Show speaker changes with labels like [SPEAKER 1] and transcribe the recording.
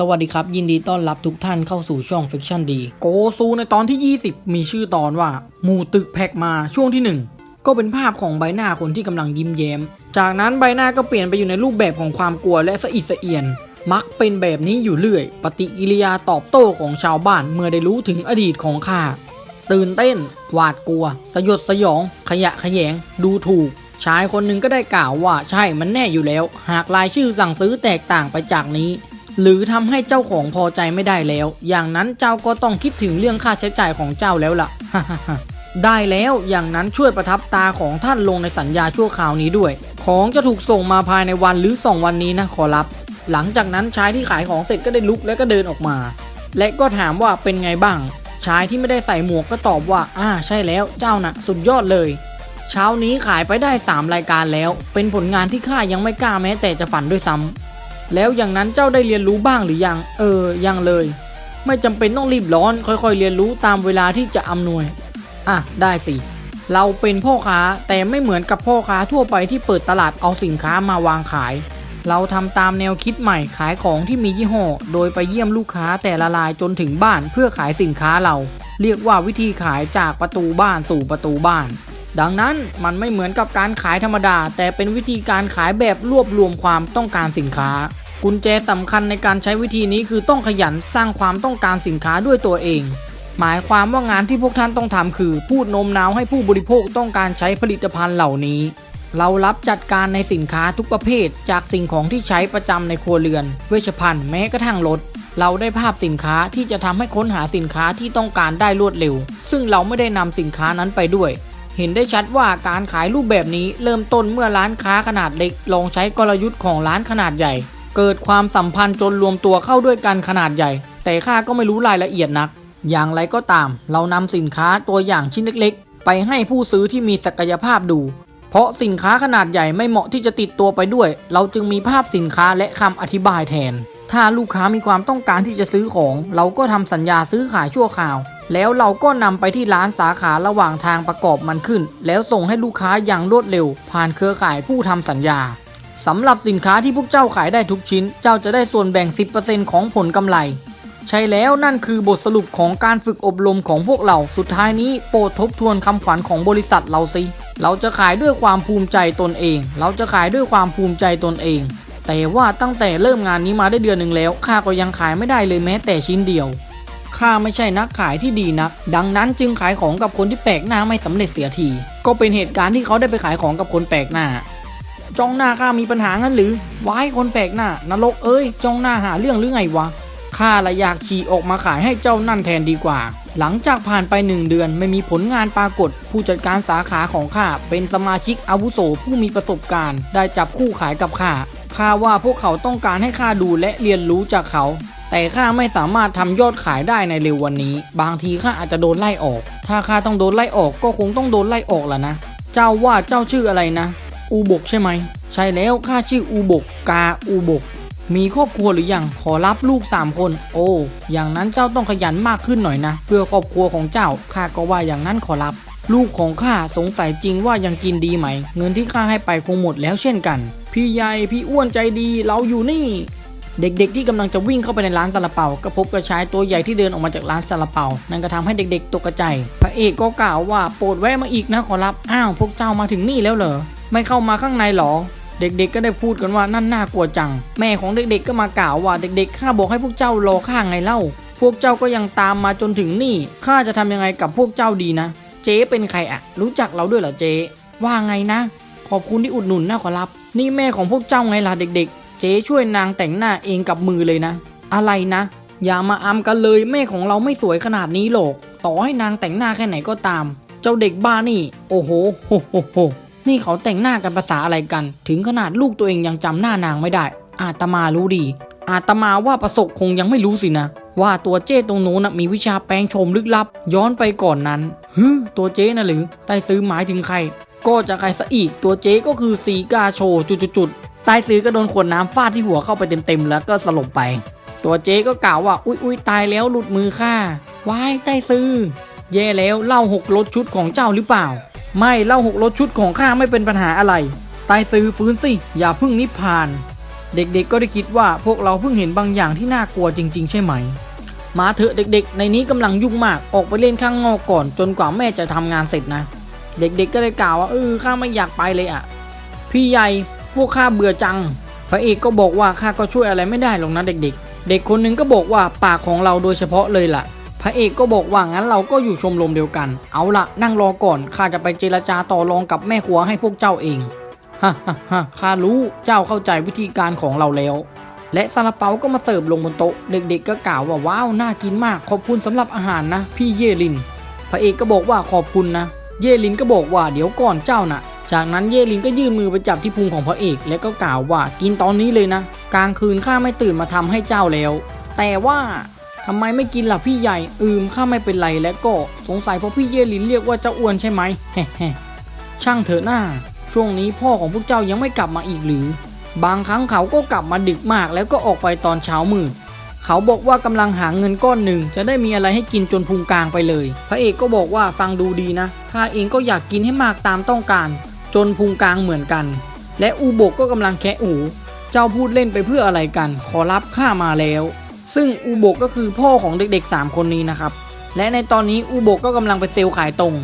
[SPEAKER 1] สวัสดีครับ ยินดีต้อนรับทุกท่านเข้าสู่ช่อง Fiction ดี โกซูในตอนที่ 20 มีชื่อตอนว่า หมู่ตึกแพกมาช่วงที่ 1 ก็เป็นภาพของใบหน้าคนที่กำลังยิ้มแย้ม จากนั้นใบหน้าก็เปลี่ยนไปอยู่ในรูปแบบของความกลัวและสะอิดสะเอียน มักเป็นแบบนี้อยู่เรื่อย ปฏิกิริยาตอบโต้ของชาวบ้านเมื่อได้รู้ถึงอดีตของข้าตื่นเต้น หวาดกลัว สยดสยอง ขยะขยง ดูถูกชายคนหนึ่งก็ได้กล่าวว่าใช่มันแน่อยู่แล้ว หากรายชื่อสั่งซื้อแตกต่างไปจากนี้ หรือทำให้เจ้าของพอใจไม่ได้แล้ว อย่างนั้นเจ้าก็ต้องคิดถึงเรื่องค่าใช้จ่ายของเจ้าแล้วล่ะ ได้แล้วอย่างนั้นช่วยประทับตาของท่านลงในสัญญาชั่วคราวนี้ด้วย ของจะถูกส่งมาภายในวันหรือสองวันนี้นะขอรับ หลังจากนั้นชายที่ขายของเสร็จก็ได้ลุกและก็เดินออกมา และก็ถามว่าเป็นไงบ้าง ชายที่ไม่ได้ใส่หมวกก็ตอบว่า อ่า ใช่แล้วเจ้าน่ะ สุดยอดเลยเช้านี้ขายไปได้ 3 รายการแล้ว เป็นผลงานที่ข้ายังไม่กล้าแม้แต่จะฝันด้วยซ้ำ แล้วอย่างนั้นเจ้าได้เรียนรู้บ้างหรือยัง เออ ยังเลย ไม่จำเป็นต้องรีบร้อน ค่อยๆ เรียนรู้ตามเวลาที่จะอำนวย อะ ได้สิ เราเป็นพ่อค้าแต่ไม่เหมือนกับพ่อค้าทั่วไปที่เปิดตลาดเอาสินค้ามาวางขาย เราทำตามแนวคิดใหม่ขายของที่มียี่ห้อ โดยไปเยี่ยมลูกค้าแต่ละรายจนถึงบ้านเพื่อขายสินค้าเรา เรียกว่าวิธีขายจากประตูบ้านสู่ประตูบ้าน ดังนั้นมันไม่เหมือนกับการขายธรรมดา แต่เป็นวิธีการขายแบบรวบรวมความต้องการสินค้า กุญแจสำคัญในการใช้วิธีนี้คือต้องขยันสร้างความต้องการสินค้าด้วยตัวเอง หมายความว่างานที่พวกท่านต้องทำคือ พูดโน้มน้าวให้ผู้บริโภคต้องการใช้ผลิตภัณฑ์เหล่านี้ เรารับจัดการในสินค้าทุกประเภท จากสิ่งของที่ใช้ประจำในครัวเรือน เวชภัณฑ์แม้กระทั่งรถเราได้ภาพสินค้าที่จะทำให้ค้นหาสินค้าที่ต้องการได้รวดเร็ว ซึ่งเราไม่ได้นำสินค้านั้นไปด้วย เห็นได้ชัดว่าการขายรูปแบบนี้เริ่มต้นเมื่อร้านค้าขนาดเล็ก ลองใช้กลยุทธ์ของร้านขนาดใหญ่ เกิดความสัมพันธ์จนรวมตัวเข้าด้วยกันขนาดใหญ่ แต่ข้าก็ไม่รู้รายละเอียดนัก อย่างไรก็ตาม เรานำสินค้าตัวอย่างชิ้นเล็กๆ ไปให้ผู้ซื้อที่มีศักยภาพดู เพราะสินค้าขนาดใหญ่ไม่เหมาะที่จะติดตัวไปด้วย เราจึงมีภาพสินค้าและคำอธิบายแทน ถ้าลูกค้ามีความต้องการที่จะซื้อของ เราก็ทำสัญญาซื้อขายชั่วคราว แล้วเราก็นำไปที่ร้านสาขาระหว่างทางประกอบมันขึ้น แล้วส่งให้ลูกค้าอย่างรวดเร็ว ผ่านเครือข่ายผู้ทำสัญญาสำหรับสินค้าที่พวกเจ้าขายได้ทุกชิ้น เจ้าจะได้ส่วนแบ่ง 10%ของผลกำไร ใช่แล้วนั่นคือบทสรุปของการฝึกอบรมของพวกเรา สุดท้ายนี้โปรดทบทวนคำขวัญของบริษัทเราสิ เราจะขายด้วยความภูมิใจตนเอง เราจะขายด้วยความภูมิใจตนเอง แต่ว่าตั้งแต่เริ่มงานนี้มาได้เดือนหนึ่งแล้วข้าก็ยังขายไม่ได้เลยแม้แต่ชิ้นเดียวข้าไม่ใช่นักขายที่ดีนัก ดังนั้นจึงขายของกับคนที่แปลกหน้าไม่สำเร็จเสียที ก็เป็นเหตุการณ์ที่เขาได้ไปขายของกับคนแปลกหน้า จ้องหน้าข้ามีปัญหางั้นหรือวายคนแปลกหน้านรกเอ้ยจ้องหน้าหาเรื่องหรือไงวะข้าละอยากฉี่ออกมาขายให้เจ้านั่นแทนดีกว่า หลังจากผ่านไปหนึ่งเดือนไม่มีผลงานปรากฏ ผู้จัดการสาขาของข้าเป็นสมาชิกอาวุโสผู้มีประสบการณ์ ได้จับคู่ขายกับข้า ข้าว่าพวกเขาต้องการให้ข้าดูและเรียนรู้จากเขา แต่ข้าไม่สามารถทำยอดขายได้ในเร็ววันนี้ บางทีข้าอาจจะโดนไล่ออก ถ้าข้าต้องโดนไล่ออกก็คงต้องโดนไล่ออกแหละนะ เจ้าว่าเจ้าชื่ออะไรนะ อูบกใช่ไหม ใช่แล้วข้าชื่ออูบก กาอูบก มีครอบครัวหรือยัง ขอรับลูกสามคน โอ้ อย่างนั้นเจ้าต้องขยันมากขึ้นหน่อยนะ เพื่อครอบครัวของเจ้า ข้าก็ว่าอย่างนั้นขอรับ ลูกของข้าสงสัยจริงว่ายังกินดีไหม เงินที่ข้าให้ไปคงหมดแล้วเช่นกัน พี่ใหญ่พี่อ้วนใจดีเราอยู่นี่ เด็กๆที่กำลังจะวิ่งเข้าไปในร้านซาลาเปาก็พบกับชายตัวใหญ่ที่เดินออกมาจากร้านซาลาเปา นั่นก็ทำให้เด็กๆตกกระจพระเอกก็กล่าวว่าโปรดแวะมาอีกนะขอรับ อ้าวพวกเจ้ามาถึงนี่แล้วเหรอ ไม่เข้ามาข้างในหรอ เด็กๆก็ได้พูดกันว่านั่นน่ากลัวจัง แม่ของเด็กๆก็มากล่าวว่าเด็กๆข้าบอกให้พวกเจ้ารอข้าไงเล่า พวกเจ้าก็ยังตามมาจนถึงนี่ข้าจะทำยังไงกับพวกเจ้าดีนะ เจ๊เป็นใครอะรู้จักเราด้วยเหรอเจ๊ว่าไงนะ ขอบคุณที่อุดหนุนนะขอรับ นี่แม่ของพวกเจ้าไงล่ะเด็ก ๆ เจ๊ช่วยนางแต่งหน้าเองกับมือเลยนะ อะไรนะ อย่ามาอำกันเลยแม่ของเราไม่สวยขนาดนี้หรอก ต่อให้นางแต่งหน้าแค่ไหนก็ตาม เจ้าเด็กบ้านี่ โอ้โหโหโหโหนี่เขาแต่งหน้ากันภาษาอะไรกัน ถึงขนาดลูกตัวเองยังจำหน้านางไม่ได้ อาตมารู้ดี อาตมาว่าประสบคงยังไม่รู้สินะว่าตัวเจ้ตรงโน้นมีวิชาแปลงโฉมลึกลับ ย้อนไปก่อนนั้นฮึตัวเจ้น่ะหรือใต้ซื้อหมายถึงใคร ก็จะใครซะอีกตัวเจ๊ก็คือสีกาโชจุดๆๆใต้ซื้อก็โดนขวดน้ำฟาดที่หัวเข้าไปเต็มๆแล้วก็สลบไป ตัวเจ๊ก็กล่าวว่าอุ้ยอุยตายแล้วหลุดมือข้าว้ายใต้ซื้อแย่แล้วเล่าหกรถชุดของเจ้าหรือเปล่า ไม่เล่าหกรถชุดของข้าไม่เป็นปัญหาอะไรใต้ซื้อฟื้นสิอย่าพึ่งนิพพาน เด็กๆก็ได้คิดว่าพวกเราเพิ่งเห็นบางอย่างที่น่ากลัวจริง ๆ ใช่ไหมมาเถอะเด็กๆ ในนี้กำลังยุ่งมากออกไปเล่นข้างนอกก่อนจนกว่าแม่จะทำงานเสร็จนะ เด็กๆก็เลยกล่าวว่าเออข้าไม่อยากไปเลยอะ พี่ใหญ่พวกข้าเบื่อจัง พระเอกก็บอกว่าข้าก็ช่วยอะไรไม่ได้หรอกนะเด็กๆ เด็กคนหนึงก็บอกว่าปากของเราโดยเฉพาะเลยล่ะ พระเอกก็บอกว่างั้นเราก็อยู่ชมรมเดียวกัน เอาละนั่งรอก่อนข้าจะไปเจรจาต่อรองกับแม่ครัวให้พวกเจ้าเองฮ่าฮ่าฮ่าข้ารู้เจ้าเข้าใจวิธีการของเราแล้วและซาลาเปาก็มาเสิร์ฟลงบนโต๊ะ เด็กๆก็กล่าวว่าว้าว น่ากินมาก ขอบคุณสำหรับอาหารนะ พี่เยลิน พระเอกก็บอกว่าขอบคุณนะ เยลินก็บอกว่าเดี๋ยวก่อนเจ้าน่ะ จากนั้นเยลินก็ยื่นมือไปจับที่พุงของพระเอก และก็กล่าวว่ากินตอนนี้เลยนะ กลางคืนข้าไม่ตื่นมาทำให้เจ้าแล้ว แต่ว่าทำไมไม่กินล่ะพี่ใหญ่ อืมข้าไม่เป็นไรและก็สงสัยเพราะพี่เยลินเรียกว่าเจ้าอ้วนใช่ไหมเฮ้เฮ้ช่างเถอะหน้า ช่วงนี้พ่อของพวกเจ้ายังไม่กลับมาอีกหรือ บางครั้งเขาก็กลับมาดึกมากแล้วก็ออกไปตอนเช้ามืด เขาบอกว่ากำลังหาเงินก้อนหนึ่งจะได้มีอะไรให้กินจนพุงกลางไปเลย พระเอกก็บอกว่าฟังดูดีนะข้าเองก็อยากกินให้มากตามต้องการ จนพุงกลางเหมือนกัน และอูโบกก็กำลังแคะอูเจ้าพูดเล่นไปเพื่ออะไรกัน ขอรับข้ามาแล้ว ซึ่งอูโบกก็คือพ่อของเด็กๆ3คนนี้นะครับและในตอนนี้อูโบกก็กำลังไปเซลล์ขายตรง